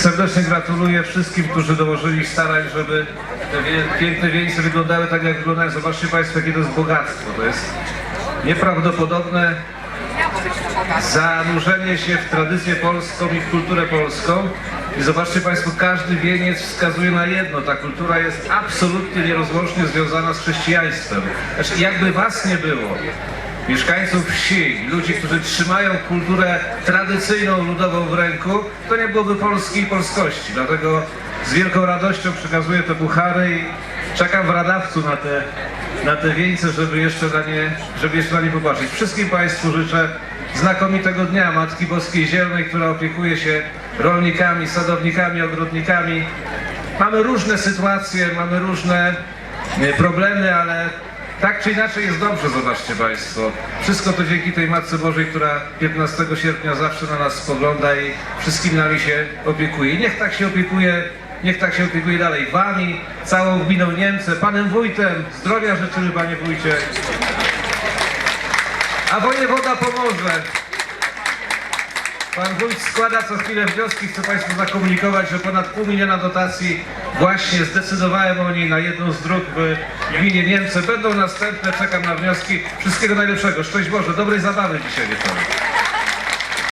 serdecznie gratuluję wszystkim, którzy dołożyli starań, żeby te piękne wieńce wyglądały tak, jak wyglądają. Zobaczcie Państwo, jakie to jest bogactwo. To jest nieprawdopodobne zanurzenie się w tradycję polską i w kulturę polską. I zobaczcie Państwo, każdy wieniec wskazuje na jedno. Ta kultura jest absolutnie nierozłącznie związana z chrześcijaństwem. Znaczy, jakby Was nie było, mieszkańców wsi, ludzi, którzy trzymają kulturę tradycyjną, ludową w ręku, to nie byłoby Polski i polskości. Dlatego z wielką radością przekazuję te puchary i czekam w radawcu na te, na te wieńce, żeby jeszcze na nie, żeby jeszcze na nie popatrzeć. Wszystkim Państwu życzę znakomitego dnia Matki Boskiej Zielnej, która opiekuje się rolnikami, sadownikami, ogrodnikami. Mamy różne sytuacje, mamy różne e, problemy, ale tak czy inaczej jest dobrze, zobaczcie Państwo. Wszystko to dzięki tej Matce Bożej, która 15 sierpnia zawsze na nas spogląda i wszystkim nami się opiekuje. Niech tak się opiekuje, niech tak się opiekuje dalej Wami, całą gminą Niemce, Panem Wójtem, zdrowia życzymy Panie Wójcie. A wojewoda pomoże. Pan wójt składa co chwilę wnioski. Chcę Państwu zakomunikować, że ponad pół miliona dotacji właśnie zdecydowałem o niej na jedną z dróg w gminie Niemcy. Będą następne, czekam na wnioski. Wszystkiego najlepszego. Szczęść Boże, dobrej zabawy dzisiaj wieczorem.